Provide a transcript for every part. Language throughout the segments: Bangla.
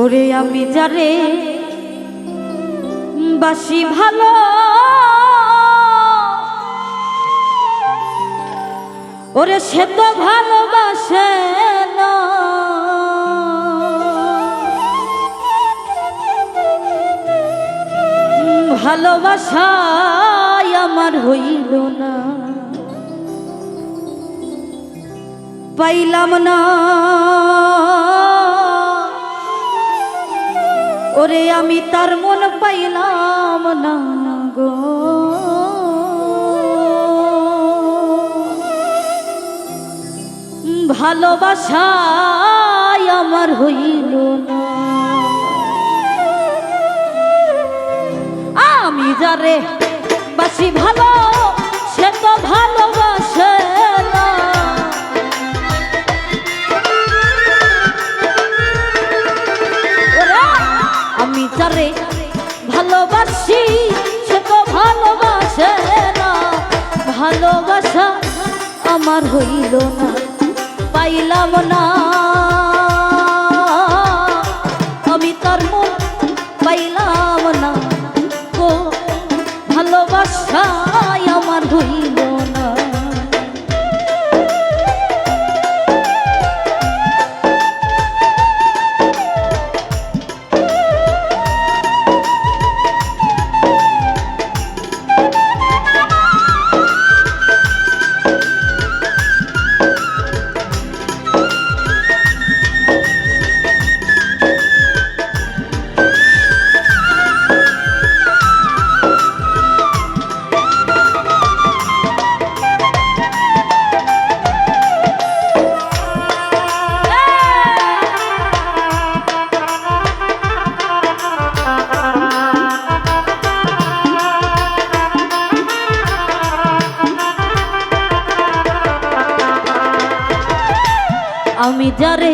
ওরে আমি যারে বাসি ভালো। ওরে সে তো ভালোবাসে ভালোবাসাই আমার হইল না। পাইলাম না। ওরে আমি তার মন পাইলাম না গো। ভালোবাসাই আমার হইল না। আমি যারে বাসি ভালো, সে তো ভালোবাসে। ভালোবাসা আমার হইল না পাইলাম না। যারে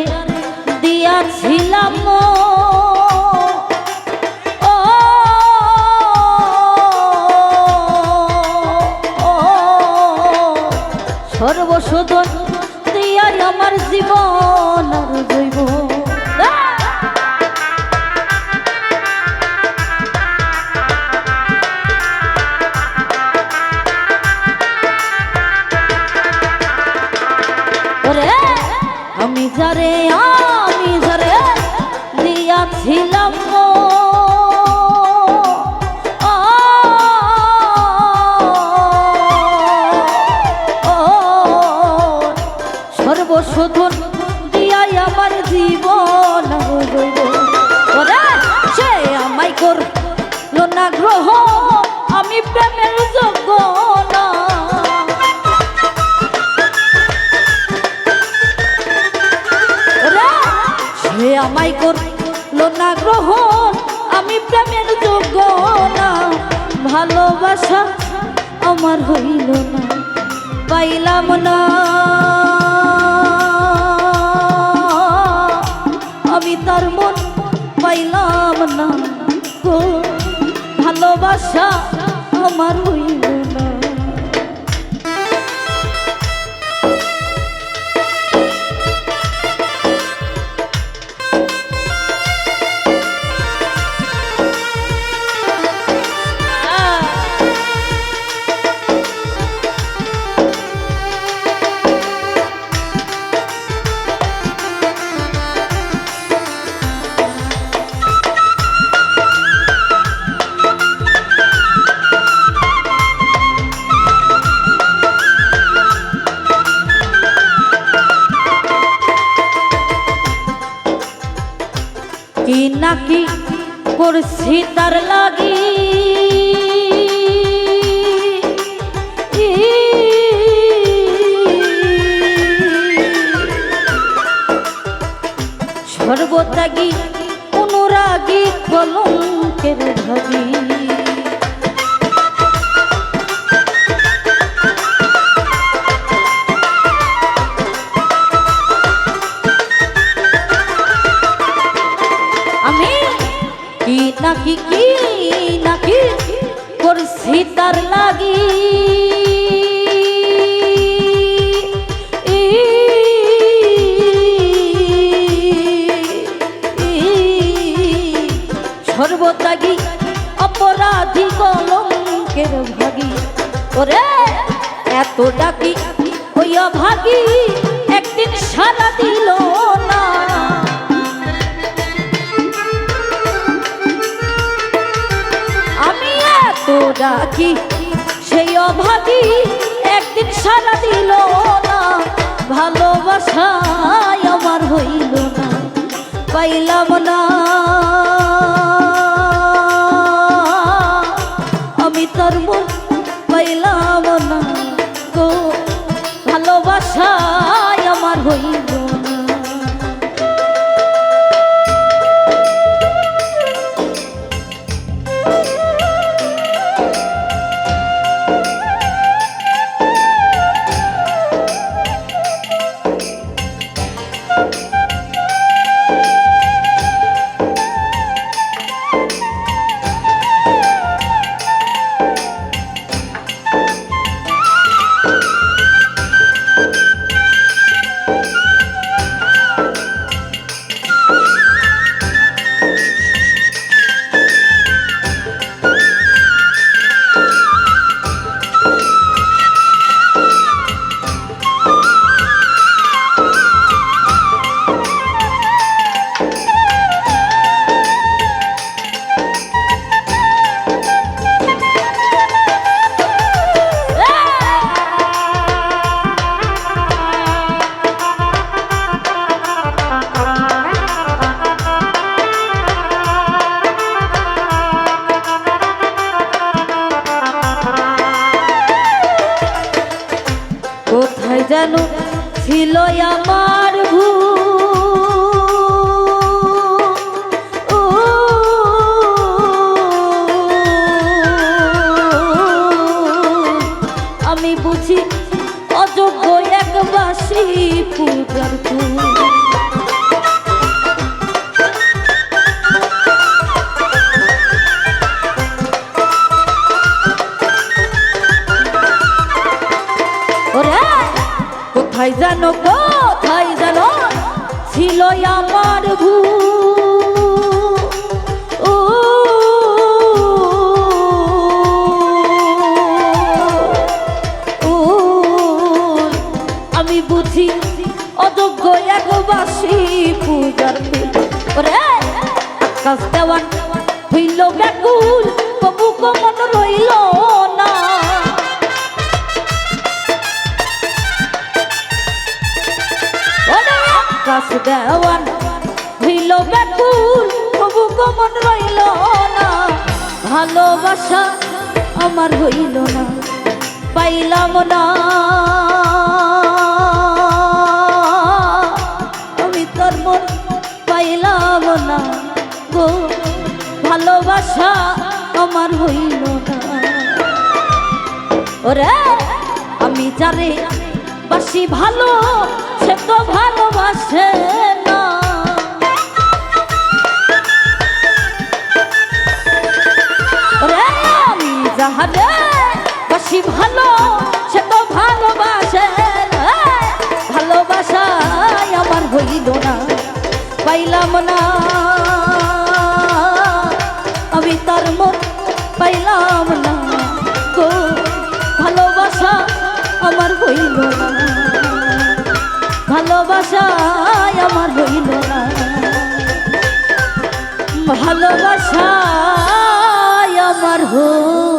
দিয়াছিলাম আমায় করল না গ্রহণ, আমি প্রেমের যোগ্য না। ভালোবাসা আমার হইল না, পাইলাম না। আমি তার মন পাইলাম না ভালোবাসা আমার করছি সীতার লাগি। সর্বত্যাগী অনুরাগী কলঙ্কের ভাবি ওরে, এত ডাকি ওই অভাগী একদিন সারা দিল না। আমি এত ডাকি সেই অভাগী একদিন সারা দিল না। ভালোবাসায় আমার হইল না। পাইলাম না। কোথায় যেন ছিল আমার ভূ আমি বুঝি অযোগ্য একবাসী পূজার ফুল আমার ভূ ও, আমি বুঝি অযোগ্য এক বাসি পূজার ওরে আকাশ দেওয়ান হইল ব্যাকুল কবু কমন রইল না। আকাশ দেওয়ান হইল ব্যাকুল তবু কমন রইল না। ভালোবাসা আমার হইল না, পাইলাম না। আমি তোর মন পাইলাম না গো, ভালোবাসা আমার হইল না। ওরে, আমি জানি বাসি ভালো সে ভালোবাসে না। রে আমি যাহারে বাসি ভালো ভালোবাসায় আমার হইল না। ভালোবাসায় আমার হইল